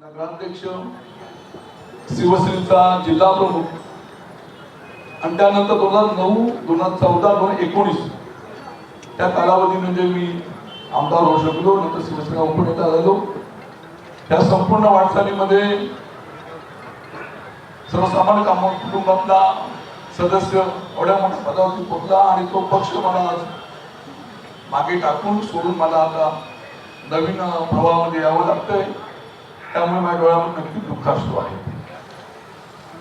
नगराध्यक्ष शिवसेनेचा जिल्हा प्रमुख आणि त्यानंतर दोन हजार नऊ दोन हजार चौदा दोन हजार एकोणीस त्या कालावधीमध्ये म्हणजे मी आमदार होऊ शकलो नंतर शिवसेना उपनेता झालो. त्या संपूर्ण वाटचालीमध्ये सर्वसामान्य काम कुटुंबातला सदस्य एवढ्या मोठ्या पदावरती पोहोचला आणि तो पक्ष मला मागे टाकून सोडून मला आता नवीन प्रवाहामध्ये यावं लागतंय. त्यामुळे माझ्या डोळ्यामध्ये नक्की असतो आहे.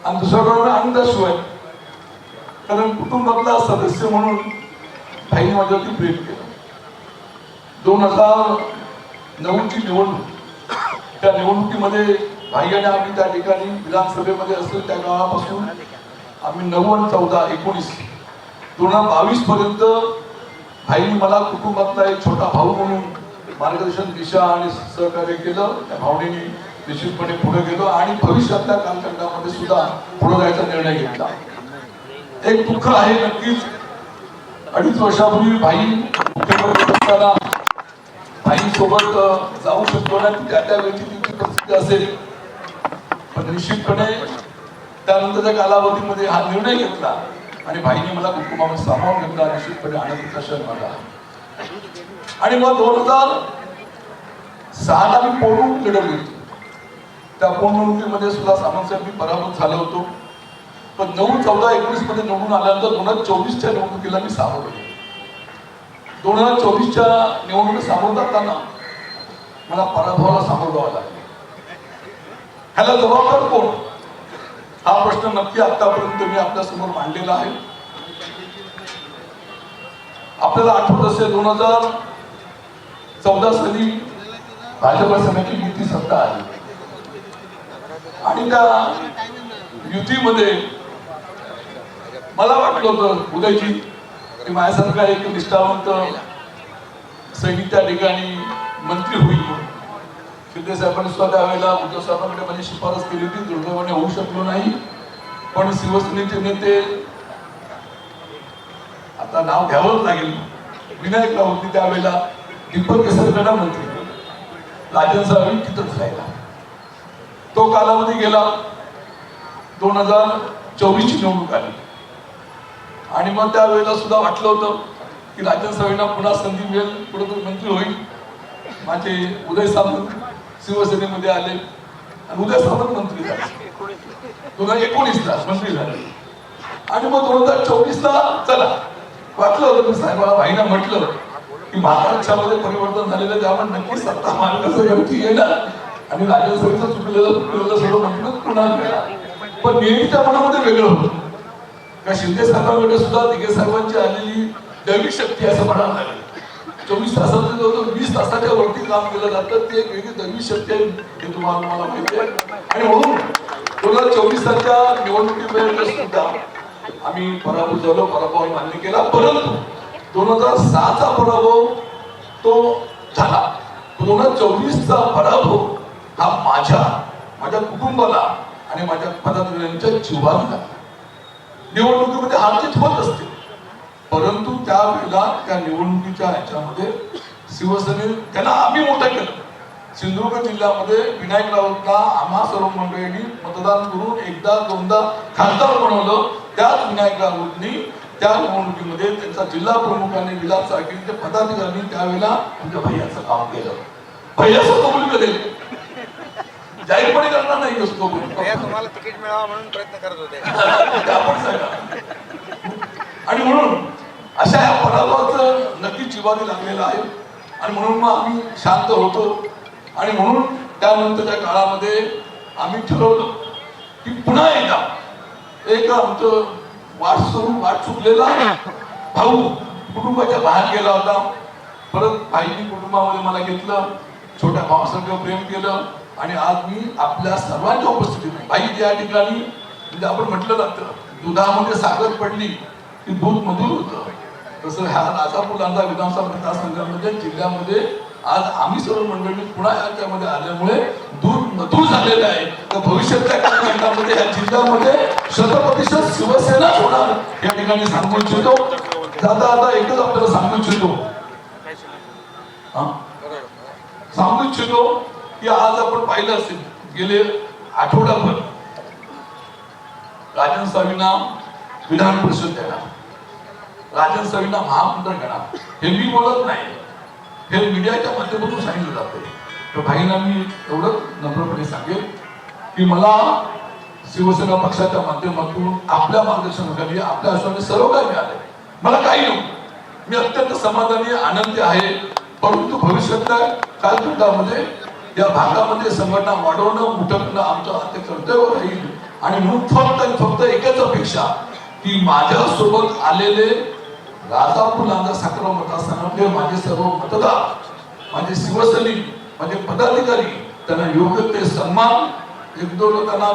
आणि दुसऱ्या डोळ्यामध्ये असतो आहे कारण कुटुंबातला सदस्य म्हणून ताईने माझ्यावरती प्रेम केलं. दोन हजार नऊची निवडणूक. त्या निवडणुकीमध्ये भाई आणि आम्ही त्या ठिकाणी विधानसभेमध्ये असेल त्या काळापासून आम्ही नऊ आणि चौदा एकोणीस. दोन हजार बावीस पर्यंत भाईने मला कुटुंबातला एक छोटा भाऊ म्हणून मार्गदर्शन दिशा आणि सहकार्य केलं. त्या भावनेने निश्चितपणे पुढे गेलो आणि भविष्यातल्या कालखंडामध्ये सुद्धा पुढे जायचा निर्णय घेतला. एक दुःख आहे नक्कीच. अडीच वर्षापूर्वी भाई मुख्यमंत्री असताना जाऊ शकतो ना त्या त्या वेळची तिची परिस्थिती असेल. पण निश्चितपणे त्यानंतरच्या कालावधीमध्ये हा निर्णय घेतला आणि भाईने मला कुटुंबामध्ये सामावून घेतला. निश्चितपणे आनंदीचा क्षण मला. आणि मग दोन हजार सहाला मी पोटून लढवली. त्या पोटनिवडणुकीमध्ये सुद्धा सामंत साहेब मी पराभूत झालो होतो. पण नऊ चौदा एकवीसमध्ये निवडून आल्यानंतर दोन हजार चोवीसच्या निवडणुकीला मी सामोरं गेलो. दोन हजार चोवीसच्या निवडणुकीत सामोरं जाताना मला पराभवाला सामोरं जावं लागलं. ह्याला जबाबदार कोण? हा प्रश्न नक्की आतापर्यंत मी आपल्यासमोर मांडलेला आहे. आपल्याला आठवत असेल दोन हजार चौदा साली भाजप सेनेची युती सत्ता आली. आणि त्या युतीमध्ये मला वाटलं होतं उदयजी की माझ्यासारखा एक निष्ठावंत सैनिक त्या ठिकाणी मंत्री होईल शिंदे साहेबांनी सुद्धा त्यावेळेला उद्धव साहेबांकडे माझी शिफारस केली होती दुर्दैवाने होऊ शकलो नाही. पण शिवसेनेचे नेते आता नाव घ्यावंच लागेल. विनायक राऊत त्यावेळेला दीपक केसरकडा मंत्री. राजन साहेब तिथंच राहिला. तो कालावधी गेला. दोन हजार चोवीसची निवडणूक आली. आणि मग त्यावेळेला सुद्धा वाटलं होतं की राजन साहेबांना पुन्हा संधी मिळेल कुठंतरी मंत्री होईल. माझे उदय सामंत शिवसेनेमध्ये आले. आणि उदय सामंत मंत्री झाले. दोन हजार एकोणीसला मंत्री झाले. आणि मग दोन हजार चोवीसला चला. वाटलं होतं मी साहेबाला भाईना म्हटलं की महाराष्ट्रामध्ये परिवर्तन झालेलं त्यामुळे नक्की सत्ता मार्गाचं महाविकासाची येणार. आणि राज्यसभेचं चुकलेलं चुकलेलं सगळं म्हटलं पुन्हा मिळणार. पण नेहमीच्या मनामध्ये वेगळं होतं. का शिंदे साहेबांकडे सुद्धा दिघे साहेबांची आलेली दैविक शक्ती असं म्हणायला लागली. चोवीस तासामध्ये जवळजवळ वीस तासाच्या वरती काम केलं जातं ते एक वेगळी दैवी शक्ती आहे हे तुम्हाला मला माहिती आहे. आणि म्हणून दोन हजार चोवीसच्या निवडणुकीपर्यंत सुद्धा आम्ही पराभूत झालो पराभव मान्य केला. परंतु दोन हजार सहाचा पराभव तो झाला. दोन हजार चोवीसचा पराभव हा माझ्या माझ्या कुटुंबाला आणि माझ्या पदाधिकाऱ्यांच्या जीवाला निवडणुकीमध्ये आर्थिक होत असते. परंतु त्यावेळेला त्या निवडणुकीच्या ह्याच्यामध्ये शिवसेने त्यांना आम्ही मोठं केलं. सिंधुदुर्ग जिल्ह्यामध्ये विनायक राऊतला आम्हा सर्व मंडळींनी मतदान करून एकदा दोनदा खासदार बनवलं. त्याच विनायक राऊतनी त्या निवडणुकीमध्ये त्यांचा जिल्हा प्रमुखांनी विलास सारखेचे पदाधिकाऱ्यांनी त्यावेळेला आमच्या भैयाचं काम केलं. भैयाचं कबूल केलेलं जाहीरपणे करणार नाही असतो तुम्हाला तिकीट मिळावं म्हणून प्रयत्न करत होते. आणि म्हणून अशा या पराभवाचं नक्कीच जिवारी लागलेलं आहे. आणि म्हणून मग आम्ही शांत होतो. आणि म्हणून त्यानंतरच्या काळामध्ये आम्ही ठरवलं की पुन्हा एकदा एक आमचं वाट सोडून वाट चुकलेला भाऊ कुटुंबाच्या बाहेर गेला होता. परत भाईनी कुटुंबामध्ये मला घेतलं. छोट्या भावासारखं प्रेम केलं. आणि आज मी आपल्या सर्वांच्या उपस्थितीत बाई या ठिकाणी म्हणजे आपण म्हटलं जातं दुधामध्ये साखर पडली की दूध मधुर होतं. तसं ह्या राजापूर विधानसभा मतदारसंघामध्ये जिल्ह्यामध्ये आज आम्ही सर्व मंडळी पुन्हा याच्यामध्ये आल्यामुळे दूध मधुर झालेलं आहे. तर भविष्यातल्या कालखंडामध्ये या जिल्ह्यामध्ये शतप्रतिशत शिवसेना होणार या ठिकाणी सांगू इच्छितो. आता आता एकच आपल्याला सांगू इच्छितो. हा? सांगू इच्छितो. की आज आपण पाहिलं असेल गेले आठवडाभर. राजन स्वामींना विधान परिषद देणार. राजन स्वामींना महामंत्र घेणार हे मी बोलत नाही. हे मीडियाच्या माध्यमातून सांगितलं जाते तर भाईंना मी एवढं नम्रपणे सांगेल की मला शिवसेना पक्षाच्या माध्यमातून आपल्या मार्गदर्शनाखाली आपल्या आश्वाने सर्व काही मिळाले मला काही नको मी अत्यंत समाधानी आनंदी आहे. परंतु भविष्यातल्या कालखंडामध्ये या भागामध्ये संघटना वाढवणं मोठं आमचं आता कर्तव्य राहील. आणि म्हणून फक्त आणि फक्त एकच अपेक्षा की माझ्यासोबत आलेले राजापूर लांजा साखर मतदारसंघातले माझे सर्व मतदार माझे शिवसैनिक माझे पदाधिकारी त्यांना योग्य ते सन्मान एक दोन त्यांना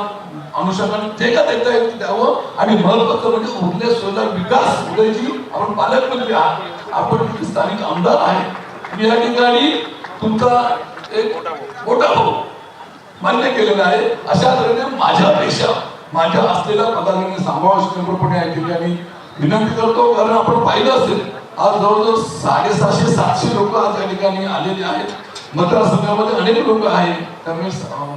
अनुषंगाने जे का देता येईल द्यावं. आणि महत्वाचं म्हणजे उरले सोयीचा विकास उदयजी आपण पालकमंत्री आहात. आपण स्थानिक आमदार आहे मी या ठिकाणी तुमचा एक मोठा भाऊ. मान्य केलेला आहे. अशा तऱ्हेने माझ्यापेक्षा माझ्या असलेल्या पदाधिकाऱ्यांनी सांभाळून नम्रपणे या ठिकाणी विनंती करतो कारण आपण पाहिलं असेल आज जवळजवळ साडेसहाशे सातशे लोक आज या ठिकाणी आलेले आहेत. मतदारसंघामध्ये अनेक लोक आहेत. त्यामुळे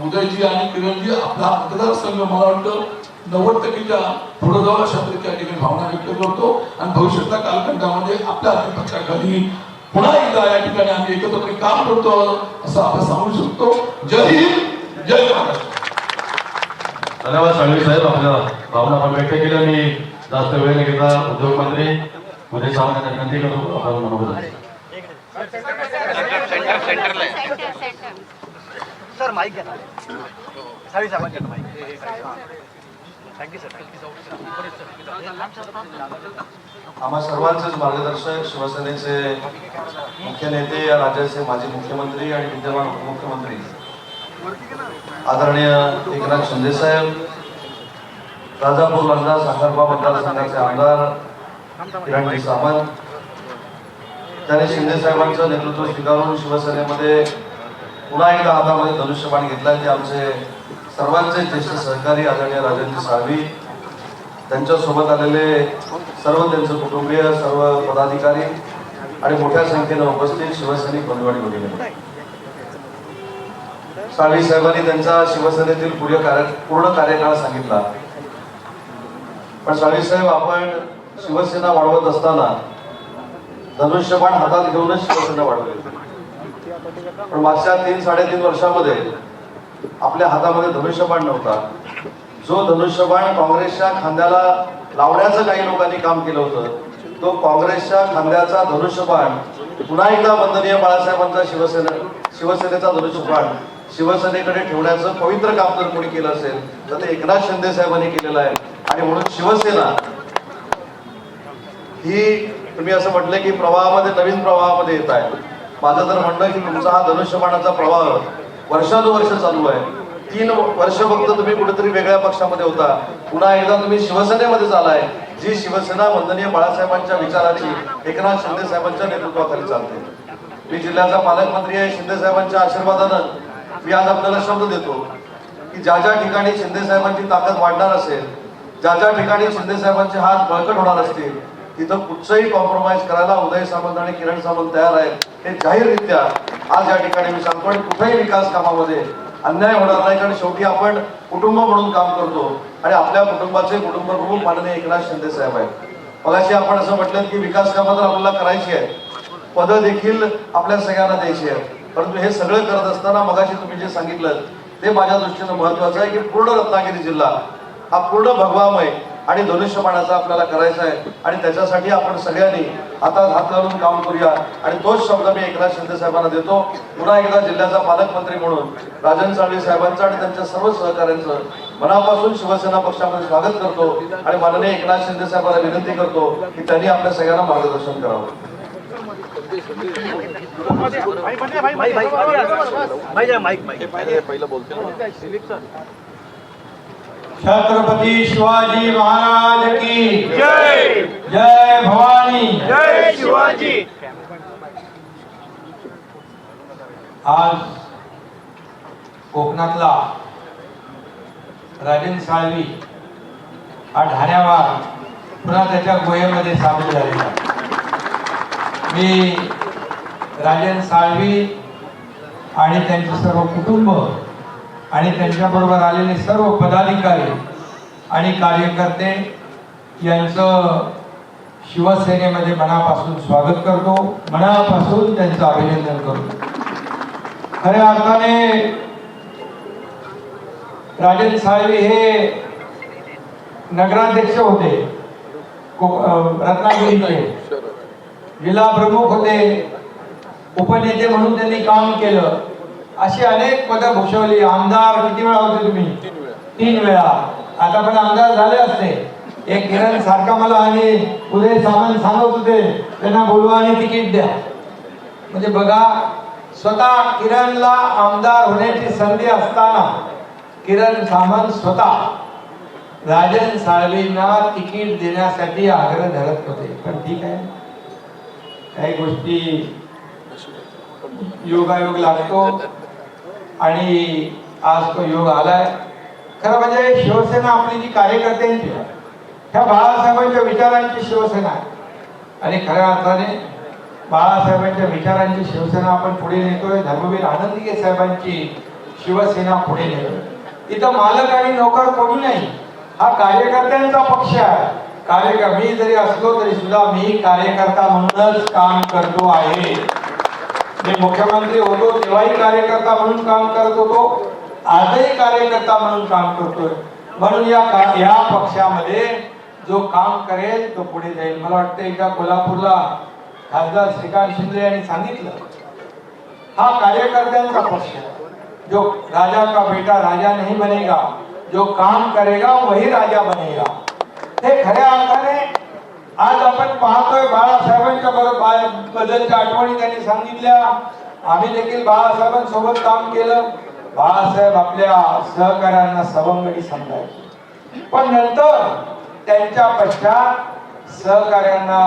उदयजी आणि किरणजी आपला मतदारसंघ मला वाटतं नव्वद टक्केच्या पुढे जाऊ अशा त्या ठिकाणी भावना व्यक्त करतो. आणि भविष्यातल्या कालखंडामध्ये आपल्या अध्यक्षाखाली पुन्हा एकदा या ठिकाणी आम्ही एकत्रपणे काम करतो असं आपण सांगू शकतो. जय हिंद जय महाराष्ट्र. धन्यवाद सांगली साहेब आपल्या भावना आपण व्यक्त केल्या मी जास्त वेळ न घेता उद्योग मंत्री उदय सावंत विनंती करतो आपण सेंटर सर माईक घ्या. सावी साहेबांना घ्या. माईक. Thank you sir. आम्हा सर्वांचेच मार्गदर्शक शिवसेनेचे मुख्य नेते या राज्याचे माजी मुख्यमंत्री आणि विद्यमान उपमुख्यमंत्री. आदरणीय एकनाथ शिंदे साहेब राजापूर लंडा साखरबा मतदारसंघाचे आमदार किरणजी सामंत त्याने शिंदे साहेबांचं नेतृत्व स्वीकारून शिवसेनेमध्ये पुन्हा एकदा हातामध्ये धनुष्यबाण घेतला ते आमचे सर्वांचे ज्येष्ठ सहकारी आदरणीय राजेंद्र साळवी त्यांच्यासोबत आलेले सर्व त्यांचे कुटुंबीय सर्व पदाधिकारी आणि मोठ्या संख्येनं उपस्थित शिवसैनिक बंधुवाडी होते साळवी साहेबांनी त्यांचा शिवसेनेतील पूर्ण कार्य पूर्ण कार्यकाळ सांगितला. पण साळवी साहेब आपण शिवसेना वाढवत असताना धनुष्यबाण हातात घेऊनच शिवसेना वाढवली. पण मागच्या तीन साडेतीन वर्षामध्ये आपल्या हातामध्ये धनुष्यबाण नव्हता. जो धनुष्यबाण काँग्रेसच्या खांद्याला लावण्याचं काही लोकांनी काम केलं होतं तो काँग्रेसच्या खांद्याचा धनुष्यबाण पुन्हा एकदा वंदनीय बाळासाहेबांचा शिवसेना शिवसेनेचा धनुष्यबाण शिवसेनेकडे ठेवण्याचं पवित्र काम जर कोणी केलं असेल तर ते एकनाथ शिंदे साहेबांनी केलेलं आहे. आणि म्हणून शिवसेना ही तुम्ही असं म्हटलं की प्रवाहामध्ये नवीन प्रवाहामध्ये येत आहे. माझं तर म्हणणं की तुमचा हा धनुष्यबाणाचा प्रवाह वर्षानुवर्ष चालू आहे. तीन वर्ष फक्त तुम्ही कुठेतरी वेगळ्या पक्षामध्ये होता. पुन्हा एकदा तुम्ही शिवसेनेमध्ये चालाय जी शिवसेना वंदनीय बाळासाहेबांच्या विचाराची एकनाथ शिंदे साहेबांच्या नेतृत्वाखाली चालते. मी जिल्ह्याचा पालकमंत्री आहे शिंदे साहेबांच्या आशीर्वादानं मी आज आपल्याला शब्द देतो की ज्या ज्या ठिकाणी शिंदे साहेबांची ताकद वाढणार असेल ज्या ज्या ठिकाणी शिंदे साहेबांचे हात बळकट होणार असतील तिथं कुठचंही कॉम्प्रोमाइज करायला उदय सामंत आणि किरण सामंत तयार आहेत हे जाहीररित्या आज या ठिकाणी मी सांगतो आणि कुठेही विकास कामामध्ये अन्याय होणार नाही कारण शेवटी आपण कुटुंब म्हणून काम करतो आणि आपल्या कुटुंबाचे कुटुंब प्रमुख माननीय एकनाथ शिंदे साहेब आहेत. मगाशी आपण असं म्हटलं की विकास कामं तर आपल्याला करायची आहेत. पदं देखील आपल्या सगळ्यांना द्यायची आहेत. परंतु हे सगळं करत असताना मगाशी तुम्ही जे सांगितलं ते माझ्या दृष्टीनं महत्वाचं आहे की पूर्ण रत्नागिरी जिल्हा हा पूर्ण भगवामय आणि धनुष्यबाणाचा आपल्याला करायचा आहे आणि त्याच्यासाठी आपण सगळ्यांनी हातात हात घालून काम करूया आणि तोच शब्द मी एकनाथ शिंदे साहेबांना देतो पुन्हा एकदा जिल्ह्याचा पालकमंत्री म्हणून राजन साळवी साहेबांचं आणि त्यांच्या सर्व सहकाऱ्यांचं मनापासून शिवसेना पक्षामध्ये स्वागत करतो आणि माननीय एकनाथ शिंदे साहेबांना विनंती करतो की त्यांनी आपल्या सगळ्यांना मार्गदर्शन करावं पहिलं छत्रपती शिवाजी महाराज की जय। जय भवानी। जय शिवाजी। आज कोकणातला राजन साळवी हा ढाण्यावार पुन्हा त्याच्या गुहेमध्ये सामील झालेला. मी राजन साळवी आणि त्यांचे सर्व कुटुंब आणि त्यांच्याबरोबर आलेले सर्व पदाधिकारी आणि कार्यकर्ते यांचं शिवसेनेमध्ये मनापासून स्वागत करतो. मनापासून त्यांचं अभिनंदन करतो. खऱ्या अर्थाने राजन साळवी हे नगराध्यक्ष होते. को- रत्नागिरीचे जिल्हा प्रमुख होते. उपनेते म्हणून त्यांनी काम केलं. अशी अनेक पदं भूषवली. आमदार किती वेळा होते तुम्ही? तीन वेळा. आता पण आमदार झाले असते. एक किरण सारखा मला आणि उदय सामंत सांगत होते त्यांना बोलवा आणि तिकीट द्या. म्हणजे बघा स्वतः किरणला आमदार होण्याची संधी असताना किरण सामंत स्वतः राजन साळवींना तिकीट देण्यासाठी आग्रह धरत होते. पण ठीक आहे. काही गोष्टी योगायोग लागतो. आणि आज तो योग आलाय. खरं म्हणजे शिवसेना आपली जी कार्यकर्त्यांची आहे, ह्या बाळासाहेबांच्या विचारांची शिवसेना आहे. आणि खऱ्या अर्थाने बाळासाहेबांच्या विचारांची शिवसेना आपण पुढे नेतोय. धर्मवीर आनंदगे साहेबांची शिवसेना पुढे नेतोय. इथं मालक आणि नोकर कोणी नाही. हा कार्यकर्त्यांचा पक्ष आहे. कार्यकर मी जरी असलो तरी सुद्धा मी कार्यकर्ता म्हणूनच काम करतो आहे. मी मुख्यमंत्री होतो तेव्हाही कार्यकर्ता म्हणून काम करत होतो. आजही कार्यकर्ता म्हणून काम करतोय. म्हणून या या पक्षामध्ये जो काम करेल तो पुढे जाईल. मला वाटतं एकदा कोल्हापूरला खासदार श्रीकांत शिंदे यांनी सांगितलं. हा कार्यकर्त्यांचा पक्ष है जो राजा का बेटा राजा नहीं बनेगा जो काम करेगा वही राजा बनेगा. हे खऱ्या अर्थाने आज आपण पाहतोय बाळासाहेबांच्या बरोबर बद्दलच्या आठवणी त्यांनी सांगितल्या. आम्ही देखील बाळासाहेबांसोबत काम केलं. बाळासाहेब आपल्या सहकाऱ्यांना सवंगडी समजायचे पण नंतर त्यांच्या पश्चात सहकाऱ्यांना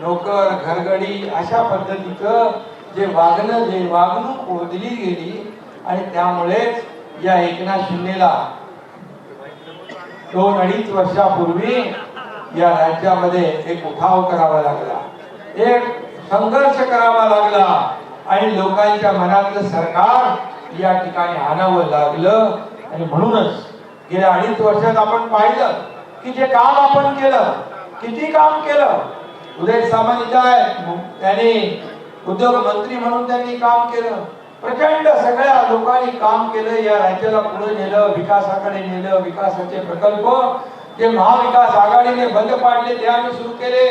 नोकर घरगडी अशा पद्धतीचं जे वागणं जे वागणूक ओढली गेली आणि त्यामुळेच या एकनाथ शिंदेला दोन अडीच वर्षापूर्वी या राज्यामध्ये एक उठाव करावा लागला. एक संघर्ष करावा लागला. आणि लोकांच्या मनातलं सरकार या ठिकाणी आणावं लागलं. आणि म्हणूनच गेल्या अडीच वर्षात आपण पाहिलं की जे काम आपण केलं किती काम केलं. उदय सामंत इथं त्यांनी उद्योग मंत्री म्हणून त्यांनी काम केलं. प्रचंड सगळ्या लोकांनी काम केलं. या राज्याला पुढे नेलं विकासाकडे नेलं विकासाचे प्रकल्प जे महाविकास आघाडीने बंद पाडले ते आम्ही सुरू केले.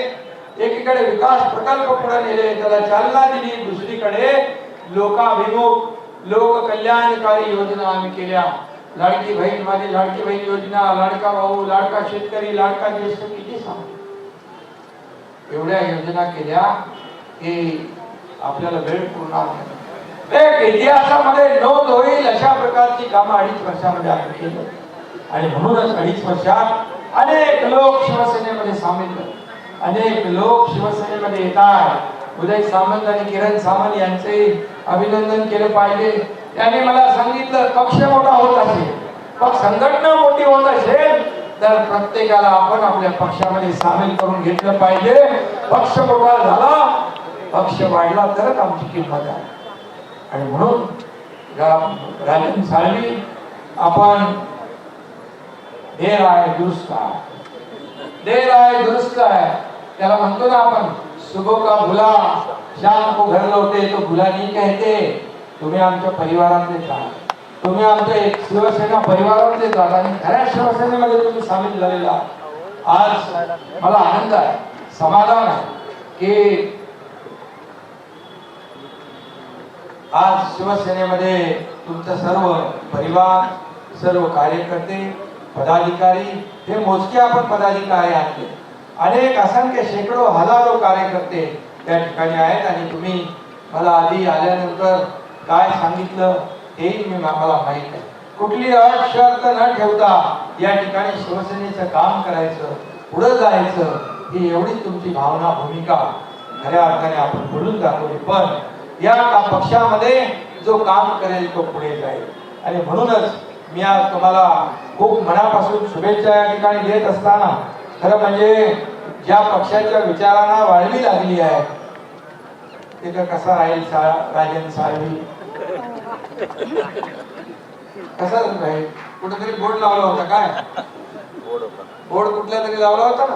एकीकडे विकास प्रकल्प पुढे नेले त्याला चालना दिली. दुसरीकडे लोकाभिमुख लोककल्याणकारी योजना आम्ही केल्या. लाडकी बहीण माझी लाडकी बहीण योजना लाडका भाऊ लाडका शेतकरी लाडका ज्येष्ठ किती सांग? एवढ्या योजना केल्या की आपल्याला वेळ पुरणार नाही. एक इतिहासामध्ये नोंद होईल अशा प्रकारची कामं अडीच वर्षामध्ये आम्ही केलं. आणि म्हणूनच अडीच वर्षात अनेक लोक शिवसेनेमध्ये सामील झाले. अनेक लोक शिवसेनेमध्ये येतात. उदय सामंत आणि किरण सामंत यांचे अभिनंदन केलं पाहिजे. त्याने मला सांगितलं पक्ष मोठा होत असेल पक्ष संघटना मोठी होत असेल तर प्रत्येकाला आपण आपल्या पक्षामध्ये सामील करून घेतलं पाहिजे. पक्ष मोठा झाला पक्ष वाढला तरच आमची किंमत आहे. आणि म्हणून राजन साळवी आपण देर आहे दुरुस्त आहे. देर आहे दुरुस्त आहे. त्याला म्हणतो ना आपण सुबह का भुला? शाम को घर लौटे तो भुला नहीं कहते. तुम्ही आमच्या परिवारातलेच आहात तुम्ही आमच्या एक शिवसेना परिवारातलेच आहात आणि खऱ्या शिवसेनेमध्ये तुम्ही सामील झालेला आज मला आनंद आहे समाधान आहे की आज शिवसेनेमध्ये तुमचं सर्व परिवार सर्व कार्यकर्ते पदाधिकारी हे मोजके आपण पदाधिकारी आणले अनेक असंख्य शेकडो हजारो कार्यकर्ते त्या ठिकाणी आहेत आणि तुम्ही मला आधी आल्यानंतर काय सांगितलं हेही मी मला माहीत आहे कुठली अट शर्त न ठेवता या ठिकाणी शिवसेनेचं काम करायचं पुढं जायचं ही एवढीच तुमची भावना भूमिका. खऱ्या अर्थाने आपण बोलून दाखवली. पण या पक्षामध्ये जो काम करेल तो पुढे जाईल. आणि म्हणूनच मी आज तुम्हाला खूप मनापासून शुभेच्छा या ठिकाणी देत असताना खरं म्हणजे ज्या पक्षाच्या विचारांना वाळवी लागली आहे तिथं कसा राहील राजन साळवी? कसा राहील कुठेतरी बोर्ड लावला होता काय? बोर्ड कुठल्या तरी लावला होता ना?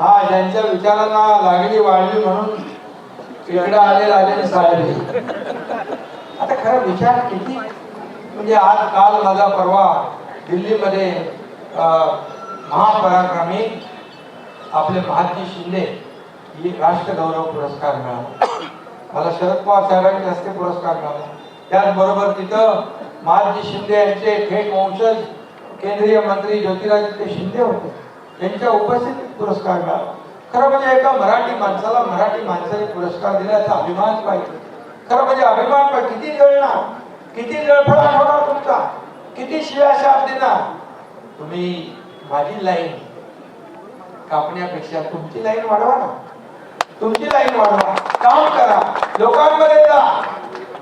हा ज्यांच्या विचारांना लागली वाढली म्हणून इकडे आले राजे साहेब आता खरा विचार किती? म्हणजे आज काल माझा परवा दिल्लीमध्ये महापराक्रमी आपले महाजी शिंदे ही राष्ट्रगौरव पुरस्कार मिळाला. मला शरद पवार साहेबांच्या हस्ते पुरस्कार मिळाला. त्याचबरोबर तिथं महाजी शिंदे यांचे थेट वंशज केंद्रीय मंत्री ज्योतिरादित्य शिंदे होते. त्यांच्या उपस्थितीत पुरस्कार मिळाला. खरं म्हणजे एका मराठी माणसाला मराठी माणसाने पुरस्कार दिल्याचा अभिमान पाहिजे. खरं म्हणजे अभिमान किती जळणार किती जळफळाट होणार तुमचा किती शिव्या शाप देणार तुम्ही माझी लाईन कापण्यापेक्षा तुमची लाईन वाढवा ना. तुमची लाईन वाढवा. काम करा. लोकांमध्ये जा.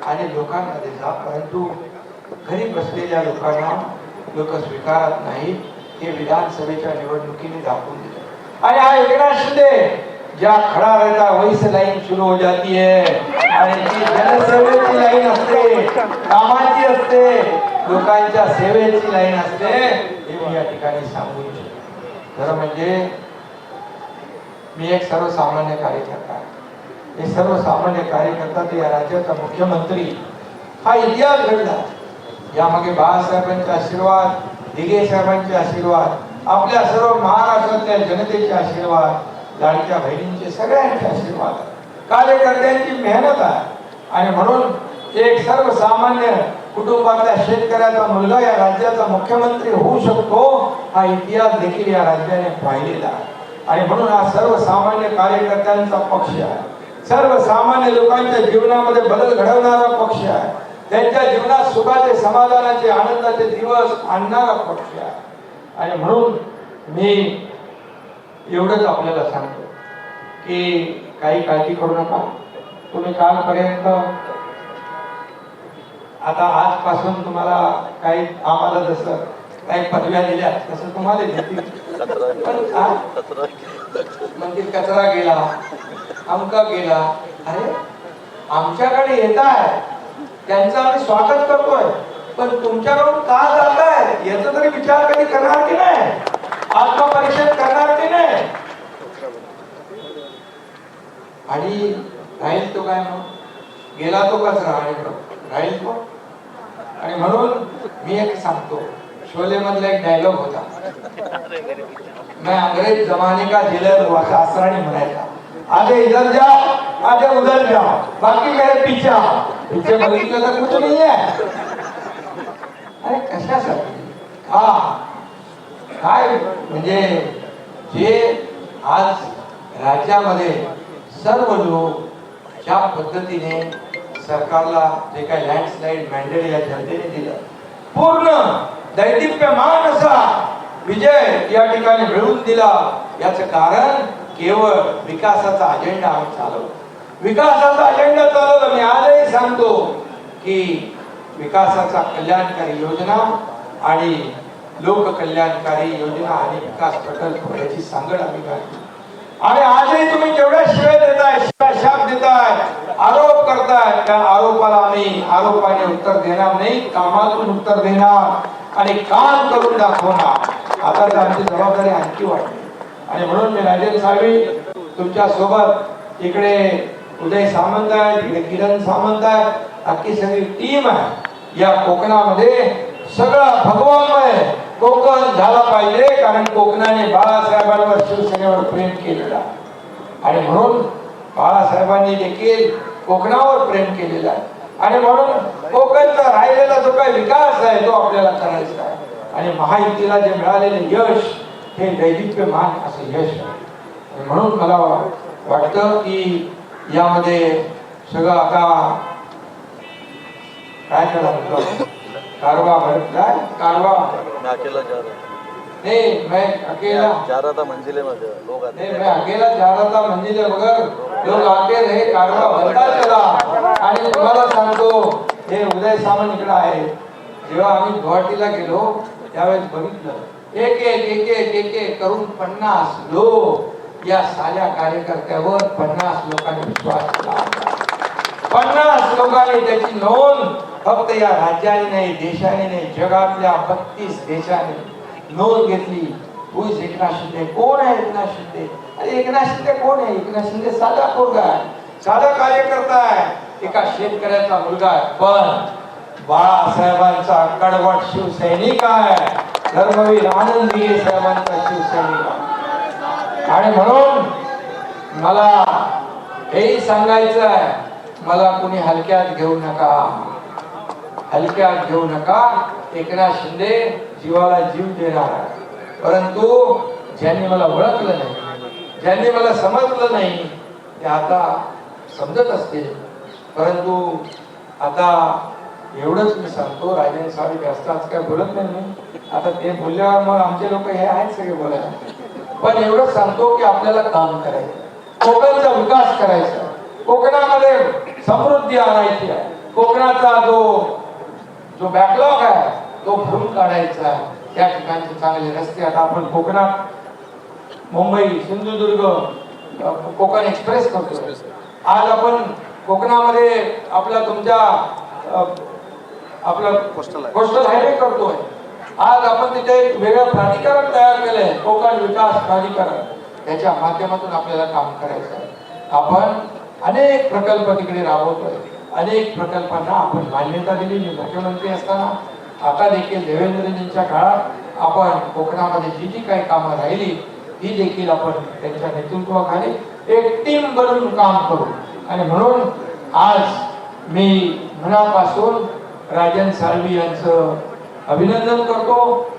आणि लोकांमध्ये जा परंतु घरी बसलेल्या लोकांना लोक स्वीकारत नाही हे विधानसभेच्या निवडणुकीने दाखवून दिले. आणि हा एकनाथ शिंदे ज्या खडा रहता वही से लाईन सुरू हो जाती है आणि ती जनसेवेची लाईन असते कामाची असते लोकांच्या सेवेची लाईन असते हे मी या ठिकाणी सांगू इच्छितो. खरं म्हणजे मी एक सर्वसामान्य कार्यकर्ता हे सर्वसामान्य कार्यकर्ता ते या राज्याचा मुख्यमंत्री. हा इतिहास घडला. यामागे बाळासाहेबांचे आशीर्वाद दिगे साहेबांचे आशीर्वाद आपल्या सर्व महाराष्ट्रातल्या जनतेचे आशीर्वाद लाडक्या बहिणींचे सगळ्यांचे आशीर्वाद कार्यकर्त्यांची मेहनत आहे. आणि म्हणून एक सर्वसामान्य कुटुंबातल्या शेतकऱ्याचा मुलगा या राज्याचा मुख्यमंत्री होऊ शकतो हा इतिहास देखील या राज्याने पाहिलेला आहे. आणि म्हणून हा सर्वसामान्य कार्यकर्त्यांचा पक्ष आहे. सर्वसामान्य लोकांच्या जीवनामध्ये बदल घडवणारा पक्ष आहे. त्यांच्या जीवनात सुखाचे समाधानाचे आनंदाचे दिवस आणणारा पक्ष आहे. आणि म्हणून मी एवढंच आपल्याला सांगतो की काही काळजी करू नका. तुम्ही कालपर्यंत आता आजपासून तुम्हाला काही आम्हाला जसं काही पदव्या दिल्या तसं तुम्हाला म्हणजे कचरा गेला अमका गेला. अरे आमच्याकडे येत आहे त्यांचं आम्ही स्वागत करतोय. पण तुमच्याकडून का जात आहे याचा तरी विचार कधी करणार की नाही? आत्मपरीक्षण आणि राहील तो काय मग गेला तो कचरा आणि राहील तो? आणि म्हणून मी एक सांगतो शोले मधला एक डायलॉग होता. मैं अंग्रेज जमाने का जेलर हुआ था असरानी म्हणायचा. आगे इधर जा आगे उधर जा. बाकी मेरे पीछे पीछे बघितलं तर कुछ नाही आहे अरे कशासाठी? हा. काय म्हणजे जे आज राज्यामध्ये सर्व लोक ज्या पद्धतीने सरकारला जे काही लँडस्लाईड मॅन्डेट या जनतेने दिलं पूर्ण दैदिप्यमान असा विजय या ठिकाणी मिळवून दिला. याचं कारण केवळ विकासाचा अजेंडा आम्ही चालवतो. विकासाचा अजेंडा चालवला मी आजही सांगतो की विकासाचा कल्याणकारी योजना आणि लोककल्याणकारी योजना आणि विकास प्रकल्प याची सांगड आम्ही घातली आणि आजही तुम्ही जेवढ्या शिव्या देताय शिव्या शाप देताय आरोप करताय त्या आरोपाला आम्ही आरोपाने उत्तर देणार नाही कामातून उत्तर देणार आणि काम करून दाखवणार. आता तर आमची जबाबदारी आणखी वाटते आणि म्हणून मी राजेंद्र साहेब तुमच्यासोबत इकडे उदय सामंत आहे तिकडे किरण सामंत आहे अख्खी सगळी टीम आहे. या कोकणामध्ये सगळं भगवानमय कोकण झाला पाहिजे कारण कोकणाने बाळासाहेबांवर शिवसेनेवर प्रेम केलेलं आहे. आणि म्हणून बाळासाहेबांनी देखील कोकणावर प्रेम केलेला आहे. आणि म्हणून कोकणचा राहिलेला जो काही विकास आहे तो आपल्याला करायचा आहे. आणि महायुतीला जे मिळालेले यश हे दैदिप्यमान असं यश आहे. म्हणून मला वाटतं की यामध्ये सगळं आता काय त्याला कारवा भरत काय? कारवा. मैं अकेला जा रहा नहीं मैं अकेला. जा रहा था मंजिले में लोग आते नहीं मैं अकेला जा रहा था मंदिर मगर लोग आते रहे कारवा बनता चला. आणि तुम्हाला सांगतो हे उदय सामंत इकडे आहे. जेव्हा आम्ही गुवाहाटीला गेलो त्यावेळेस बघितलं. एक एक एक एक एक एक करून पन्नास लोक या साऱ्या कार्यकर्त्यावर पन्नास लोकांनी विश्वास केला. पन्नास लोकांनी त्याची नोंद फक्त या राज्याने नाही देशाने नाही जगातल्या बत्तीस देशाने नोंद घेतली. हुई एकनाथ शिंदे कोण आहे एकनाथ शिंदे अरे एकनाथ शिंदे कोण आहे? एकनाथ शिंदे साधा पोरगा आहे. साधा कार्यकर्ता आहे. एका शेतकऱ्याचा मुलगा आहे. पण बाळासाहेबांचा कडवट शिवसैनिक आहे. धर्मवीर आनंद साहेबांचा शिवसैनिक आहे. आणि म्हणून मला हेही सांगायचं आहे मला कुणी हलक्यात घेऊ नका. हलक्यात घेऊ नका. एकनाथ शिंदे जीवाला जीव देणार आहे. परंतु ज्यांनी मला ओळखलं नाही ज्यांनी मला समजलं नाही ते आता समजत असतील. परंतु आता एवढंच मी सांगतो राजेंद्र साहेब जास्त आज काय बोलत नाही मी. आता ते बोलल्यावर मग आमचे लोक हे आहेत सगळे बोलायला. पण एवढंच सांगतो की आपल्याला काम करायचं. कोकणचा विकास करायचा. कोकणामध्ये समृद्धी आणायची आहे. कोकणाचा जो जो बॅकलॉग आहे तो भरून काढायचा आहे. त्या ठिकाणचे चांगले रस्ते आता आपण कोकणात मुंबई सिंधुदुर्ग कोकण एक्सप्रेस करतोय. आज आपण कोकणामध्ये आपला तुमच्या आपलं highway. कोस्टल हायवे करतोय. आज आपण तिथे एक वेगळं प्राधिकरण तयार केलंय कोकण विकास प्राधिकरण. त्याच्या माध्यमातून आपल्याला काम करायचं आहे. आपण अनेक प्रकल्प तिकडे राबवतोय. अनेक प्रकल्पांना आपण मान्यता दिली मी मुख्यमंत्री असताना आता देखील देवेंद्रजींच्या काळात आपण कोकणामध्ये जी जी काही कामं राहिली ती देखील आपण त्यांच्या नेतृत्वाखाली एक टीम बनून काम करू. आणि म्हणून आज मी मनापासून राजन साळवी यांचं अभिनंदन करतो.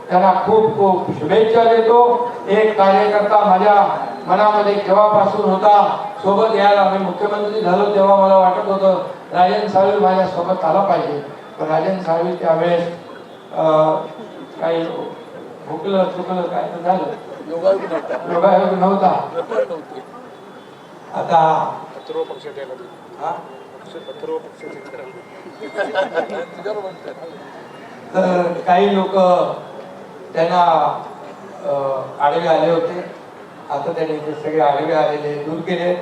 त्यांना खूप खूप शुभेच्छा देतो. एक कार्यकर्ता माझ्या मनामध्ये केव्हापासून होता सोबत यायला मी मुख्यमंत्री झालो तेव्हा मला वाटत होतं राजन साळवी माझ्यासोबत आला पाहिजे. पण राजन साळवी त्यावेळेस काही भुकलं चुकलं काय तर झालं. योगायोग नव्हता. आता हा? तर काही लोक त्यांना आडवे आले होते. आता त्यांनी सगळे आडवे आलेले दूर केले.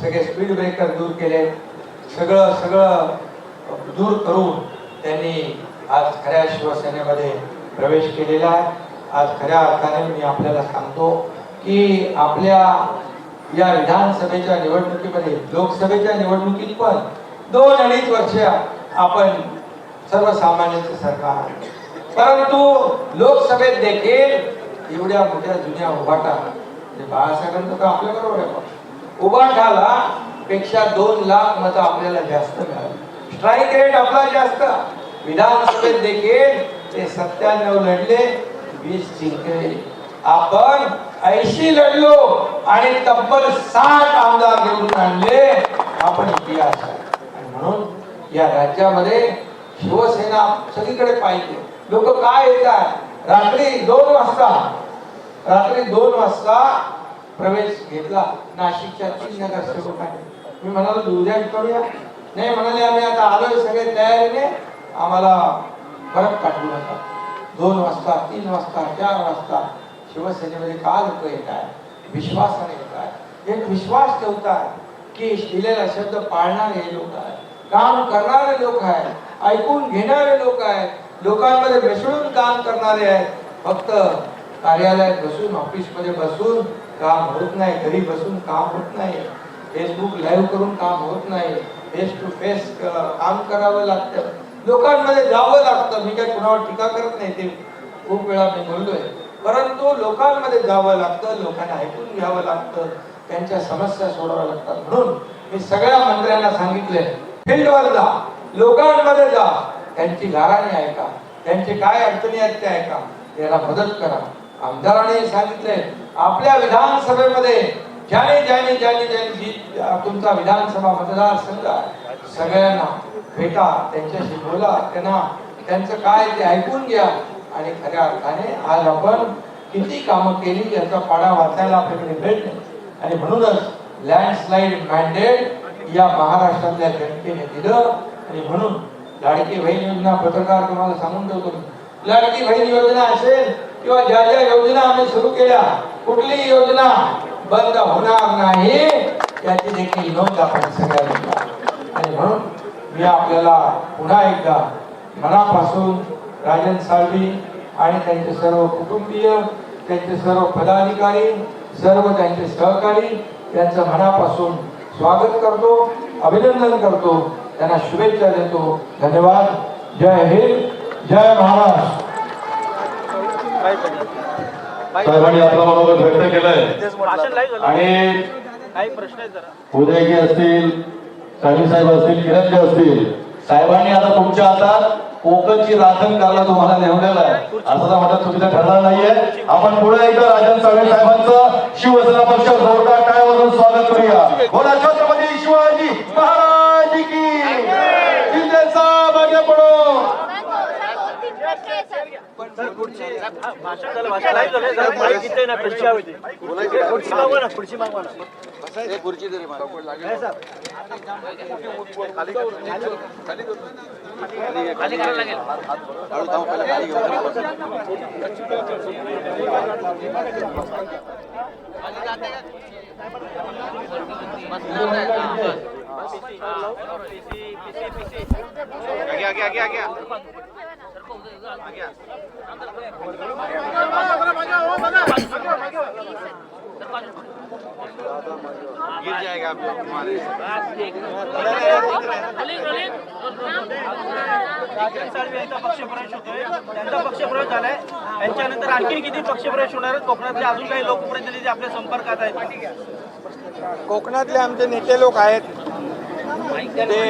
सगळे स्पीड ब्रेकर दूर केले. सगळं सगळं दूर करून त्यांनी आज खऱ्या शिवसेनेमध्ये प्रवेश केलेला आहे आज खऱ्या अर्थाने मी आपल्याला सांगतो की आपल्या या विधानसभेच्या निवडणुकीमध्ये लोकसभेच्या निवडणुकीत पण दोन अडीच वर्ष आपण सर्वसामान्यांचं सरकार परंतु लोकसभेत देखील एवढ्या मोठ्या जुन्या उभाटा म्हणजे बाळासाहेबांचं तर आपल्या बरोबर आहे पक्ष. उभाटाला पेक्षा दोन लाख मतं आपल्याला जास्त मिळाली. स्ट्राईक रेट आपला जास्त. विधानसभेत देखील ते सत्त्याण्णव लढले वीस जिंकले. आपण ऐंशी लढलो आणि तब्बल साठ आमदार निवडून आणले. आपण इतिहास आणि म्हणून या राज्यामध्ये शिवसेना सगळीकडे पाहिजे. लोक काय येतात? रात्री दोन वाजता. रात्री दोन वाजता प्रवेश घेतला. नाशिकच्या तीन नगरसेवकांनी मी म्हणालो उद्या करूया. नाही म्हणाले आम्ही आता आलोय सगळे तयारीने. आम्हाला परत पाठवू नका. दोन वाजता तीन वाजता चार वाजता शिवसेनेमध्ये का लोक येत आहे विश्वासाने येत आहे एक विश्वास ठेवतात की दिलेला शब्द पाळणारे हे लोक आहेत. काम करणारे लोक आहेत. ऐकून घेणारे लोक आहेत. लोकांमध्ये मिसळून काम करणारे आहेत. फक्त कार्यालयात बसून ऑफिसमध्ये बसून काम होत नाही घरी बसून काम होत नाही. फेसबुक लाईव्ह करून काम होत नाही. फेस टू फेस काम करावं लागतं. लोकांमध्ये जावं लागतं. मी काय कुणावर टीका करत नाही ते खूप वेळा मी बोललोय. परंतु लोकांमध्ये जावं लागतं लोकांना ऐकून घ्यावं लागतं. त्यांच्या समस्या सोडवाव्या लागतात. म्हणून मी सगळ्या मंत्र्यांना सांगितले फील्डवर जा. लोकांमध्ये जा. त्यांची गाराणी ऐका. त्यांचे काय अडचणी आहेत ते ऐका. त्याला मदत करा. आमदारांनी सांगितले आपल्या विधानसभेमध्ये ज्याने ज्याने ज्याने ज्याने जी तुमचा विधानसभा मतदारसंघ आहे सगळ्यांना भेटा त्यांच्याशी बोला त्यांना त्यांचं काय ते ऐकून घ्या. आणि खऱ्या अर्थाने आज आपण किती कामं केली याचा पाडा वाचायला आपल्याकडे भेटले आणि म्हणूनच लँडस्लाईड मॅन्डेट या महाराष्ट्रातल्या जनतेने दिलं. आणि म्हणून लाडकी बहीण योजना पत्रकार तुम्हाला सांगून ठेवतो लाडकी बहीण योजना असेल किंवा ज्या ज्या योजना आम्ही सुरू केल्या कुठलीही योजना बंद होणार नाही याची देखील नोंद आपण सगळ्यांनी आणि म्हणून मी आपल्याला पुन्हा एकदा मनापासून राजन साळवी आणि त्यांचे सर्व कुटुंबीय त्यांचे सर्व पदाधिकारी सर्व त्यांचे सहकारी त्यांचं मनापासून स्वागत करतो अभिनंदन करतो. त्यांना शुभेच्छा देतो. धन्यवाद. जय हिंद. जय महाराष्ट्र. साहेबांनी आपला मनोगत व्यक्त केलंय. आणि काही प्रश्न उदयजी असतील साहेब असतील किरणजी असतील साहेबांनी आता तुमच्या हातात कोकणची राखण करायला तुम्हाला नेमलेलं आहे. असं तर म्हणतात चुकीचं ठरणार नाहीये. आपण पुढे एकदा राजन साळवे साहेबांचं शिवसेना पक्ष जोरदार टाळ्यावरून स्वागत करूया. बोला छत्रपती शिवाजी महाराज की शिंदेचा मागे पडो सर पुढची हा, भाषण झालं भाषण लाईव्ह झालं जरा माईक इथे ना खुर्ची हवी होती. खुर्ची मागवा ना गिर जाएगा आप नाही, यांचा पक्षप्रवेश होतोय त्यांचा पक्षप्रवेश झालाय यांच्यानंतर आणखी किती पक्षप्रवेश होणार आहेत कोकणातले अजून काही लोकप्रतिनिधी आपल्या संपर्कात आहेत कोकणातले आमचे नेते लोक आहेत. ते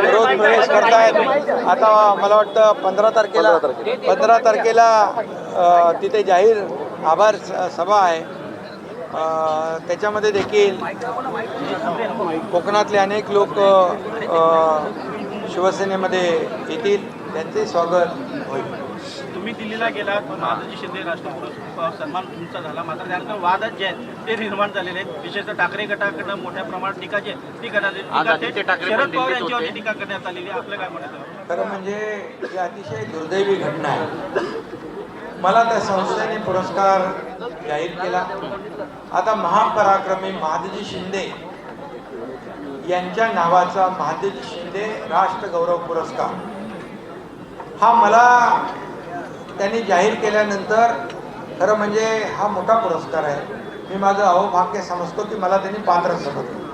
विरोध प्रवेश करतायत. आता मला वाटतं पंधरा तारखेला पंधरा तारखेला तिथे जाहीर आभार स- सभा आहे. त्याच्यामध्ये देखील कोकणातले अनेक लोक शिवसेनेमध्ये येतील. त्यांचे स्वागत तुम्ही दिल्लीला गेलात महाराजी शिंदे राष्ट्रपुरस्कार सन्मान तुमचा झाला मात्र त्यानंतर वादच जे आहेत ते निर्माण झालेले आहेत विशेषतः ठाकरे गटाकडनं मोठ्या प्रमाणात टीका जी आहे ती करण्यात आली. शरद पवार यांच्यावरती टीका करण्यात आलेली आहे. आपलं काय म्हणत आहे? खरं म्हणजे ही अतिशय दुर्दैवी घटना आहे मला त्या संस्थेने पुरस्कार जाहीर केला आता महापराक्रमी महादजी शिंदे यांच्या नावाचा महादजी शिंदे राष्ट्र गौरव पुरस्कार हा मला त्यांनी जाहीर केल्यानंतर खरं म्हणजे हा मोठा पुरस्कार आहे. मी माझं अहोभाग्य समजतो की मला त्यांनी पात्र समजलं.